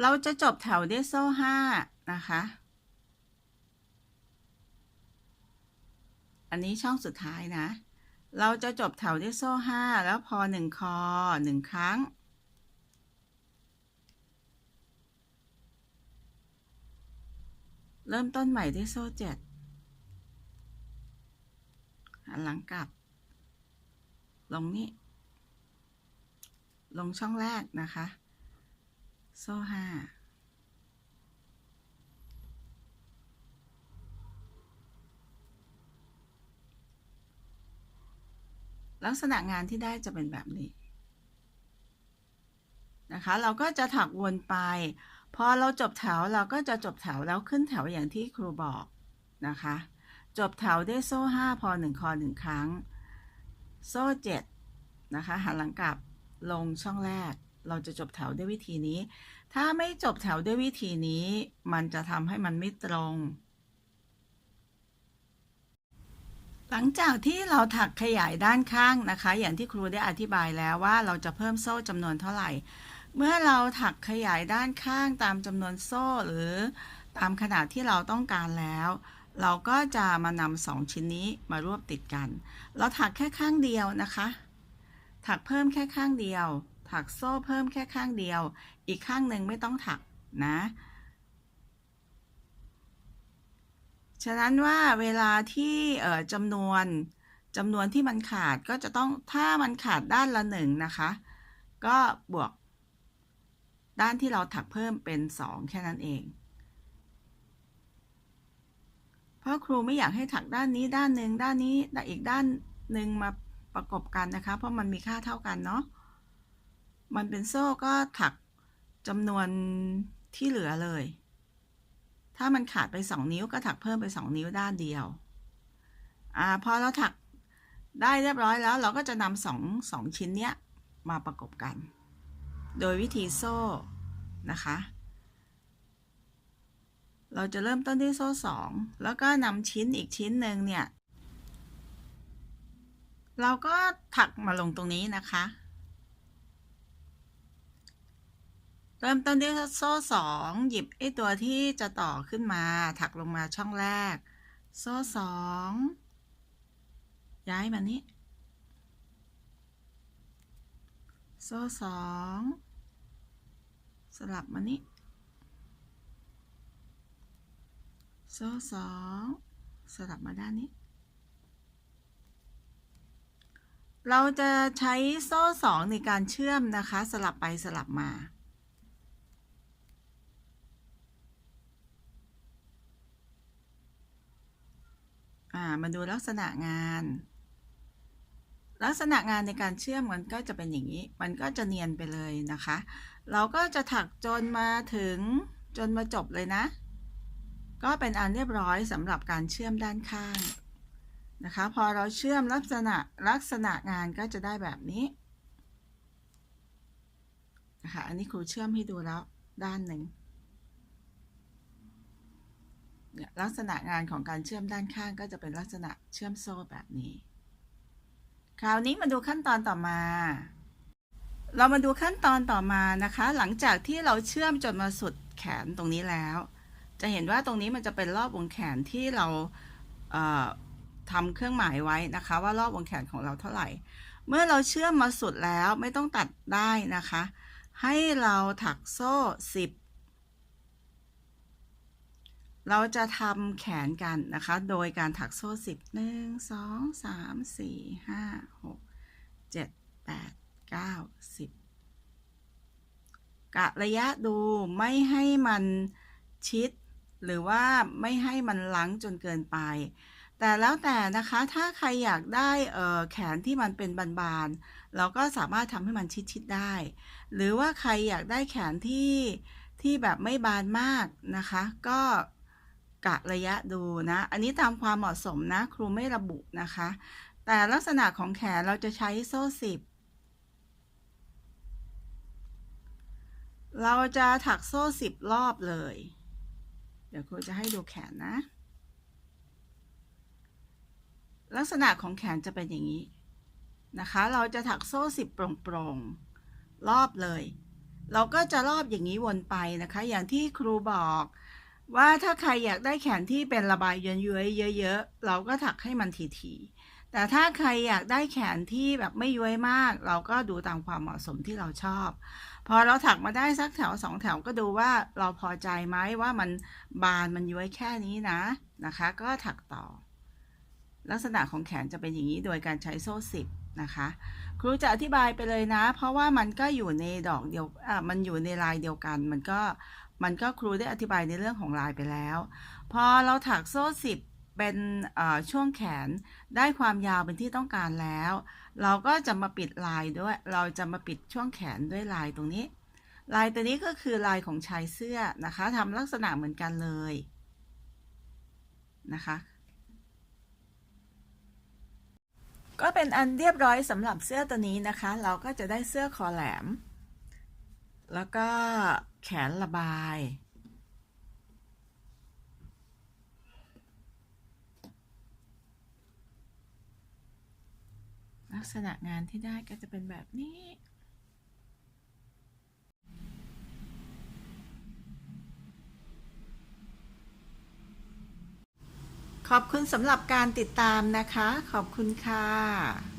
เราจะจบแถวด้วยโซ่ห้านะคะ อันนี้ช่องสุดท้ายนะ เราจะจบแถวด้วยโซ่ห้าแล้วพอหนึ่งคอหนึ่งครั้ง เริ่มต้นใหม่ด้วยโซ่เจ็ดหันหลังกลับ ลงนี่ ลงช่องแรกนะคะ โซ่ห้าลักษณะงานที่ได้จะเป็นแบบนี้นะคะ เราก็จะถักวนไป พอเราจบแถวเราก็จะจบแถวแล้วขึ้นแถวอย่างที่ครูบอกนะคะ จบแถวได้โซ่5พอ1คอ1ครั้ง โซ่7นะคะหันหลังกลับลงช่องแรก เราจะจบแถวด้วยวิธีนี้ ถ้าไม่จบแถวด้วยวิธีนี้ มันจะทำให้มันไม่ตรง หลังจากที่เราถักขยายด้านข้างนะคะ อย่างที่ครูได้อธิบายแล้วว่าเราจะเพิ่มโซ่จำนวนเท่าไหร่ เมื่อเราถักขยายด้านข้างตามจำนวนโซ่หรือตามขนาดที่เราต้องการแล้ว เราก็จะมานำสองชิ้นนี้มารวบติดกัน เราถักแค่ข้างเดียวนะคะ ถักเพิ่มแค่ข้างเดียว ถักโซ่เพิ่มแค่ข้างเดียว อีกข้างหนึ่งไม่ต้องถักนะ ฉะนั้นว่าเวลาที่จำนวนจำนวนที่มันขาดก็จะต้องถ้ามันขาดด้านละหนึ่งนะคะ ก็บวก ด้านที่เราถักเพิ่มเป็น 2 แค่นั้นเอง เพราะครูไม่อยากให้ถักด้านนี้ด้านหนึ่งด้านนี้แต่อีกด้านหนึ่งมาประกบกันนะคะ เพราะมันมีค่าเท่ากันเนาะ มันเป็นโซ่ก็ถักจำนวนที่เหลือเลย ถ้ามันขาดไป 2 นิ้วก็ถักเพิ่มไป 2 นิ้วด้านเดียว อ่าพอเราถักได้เรียบร้อยแล้วเราก็จะนำสองสองชิ้นเนี้ยมาประกบกัน โดยวิธีโซ่นะคะ เราจะเริ่มต้นที่โซ่สองแล้วก็นำชิ้นอีกชิ้นหนึ่งเนี่ย เราก็ถักมาลงตรงนี้นะคะ เริ่มต้นที่โซ่สองหยิบไอ้ตัวที่จะต่อขึ้นมา ถักลงมาช่องแรก โซ่สองย้ายมานี้ โซ่สองสลับมานี้ โซ่สองสลับมาด้านนี้ เราจะใช้โซ่สองในการเชื่อมนะคะ สลับไปสลับมา มาดูลักษณะงาน ลักษณะงานในการเชื่อมมันก็จะเป็นอย่างนี้ มันก็จะเนียนไปเลยนะคะ เราก็จะถักจนมาถึงจนมาจบเลยนะ ก็เป็นอันเรียบร้อยสำหรับการเชื่อมด้านข้างนะคะ พอเราเชื่อมลักษณะลักษณะงานก็จะได้แบบนี้นะคะอันนี้ครูเชื่อมให้ดูแล้วด้านหนึ่ง เนี่ยลักษณะงานของการเชื่อมด้านข้างก็จะเป็นลักษณะเชื่อมโซ่แบบนี้ คราวนี้มาดูขั้นตอนต่อมา เรามาดูขั้นตอนต่อมานะคะ หลังจากที่เราเชื่อมจนมาสุดแขนตรงนี้แล้ว จะเห็นว่าตรงนี้มันจะเป็นรอบวงแขนที่เราเทำเครื่องหมายไว้นะคะ ว่ารอบวงแขนของเราเท่าไหร่ เมื่อเราเชื่อมมาสุดแล้วไม่ต้องตัดได้นะคะ ให้เราถักโซ่ 10 เราจะทำแขนกันนะคะ โดยการถักโซ่10 1 2 3 4 5 6 7 8 9 10กะระยะดูไม่ให้มันชิด หรือว่าไม่ให้มันลังจนเกินไป แต่แล้วแต่นะคะถ้าใครอยากได้แขนที่มันเป็นบานๆเราก็สามารถทำให้มันชิดๆได้ หรือว่าใครอยากได้แขนที่ที่แบบไม่บานมากนะคะ ก็ กะระยะดูนะ อันนี้ตามความเหมาะสมนะ ครูไม่ระบุนะคะ แต่ลักษณะของแขนเราจะใช้โซ่สิบเราจะถักโซ่สิบรอบเลย เดี๋ยวครูจะให้ดูแขนนะ ลักษณะของแขนจะเป็นอย่างนี้นะคะ เราจะถักโซ่สิบโปร่งๆรอบเลย เราก็จะรอบอย่างนี้วนไปนะคะ อย่างที่ครูบอก ว่าถ้าใครอยากได้แขนที่เป็นระบายย้อยๆเยอะ ๆ เราก็ถักให้มันถี่ๆแต่ถ้าใครอยากได้แขนที่แบบไม่ย้อยมาก เราก็ดูตามความเหมาะสมที่เราชอบ พอเราถักมาได้สักแถวสองแถวก็ดูว่าเราพอใจไหมว่ามันบานมันย้วยแค่นี้นะนะคะ ก็ถักต่อ ลักษณะของแขนจะเป็นอย่างนี้โดยการใช้โซ่สิบนะคะครูจะอธิบายไปเลยนะ เพราะว่ามันก็อยู่ในดอกเดียวอะมันอยู่ในลายเดียวกัน มันก็ มันก็ครูได้อธิบายในเรื่องของลายไปแล้ว พอเราถักโซ่สิบเป็นช่วงแขนได้ความยาวเป็นที่ต้องการแล้ว เราก็จะมาปิดลายด้วย เราจะมาปิดช่วงแขนด้วยลายตรงนี้ ลายตัวนี้ก็คือลายของชายเสื้อนะคะทำลักษณะเหมือนกันเลยนะคะ ก็เป็นอันเรียบร้อยสำหรับเสื้อตัวนี้นะคะ เราก็จะได้เสื้อคอแหลม แล้วก็ แขนระบาย ลักษณะงานที่ได้ก็จะเป็นแบบนี้ขอบคุณสำหรับการติดตามนะคะ ขอบคุณค่ะ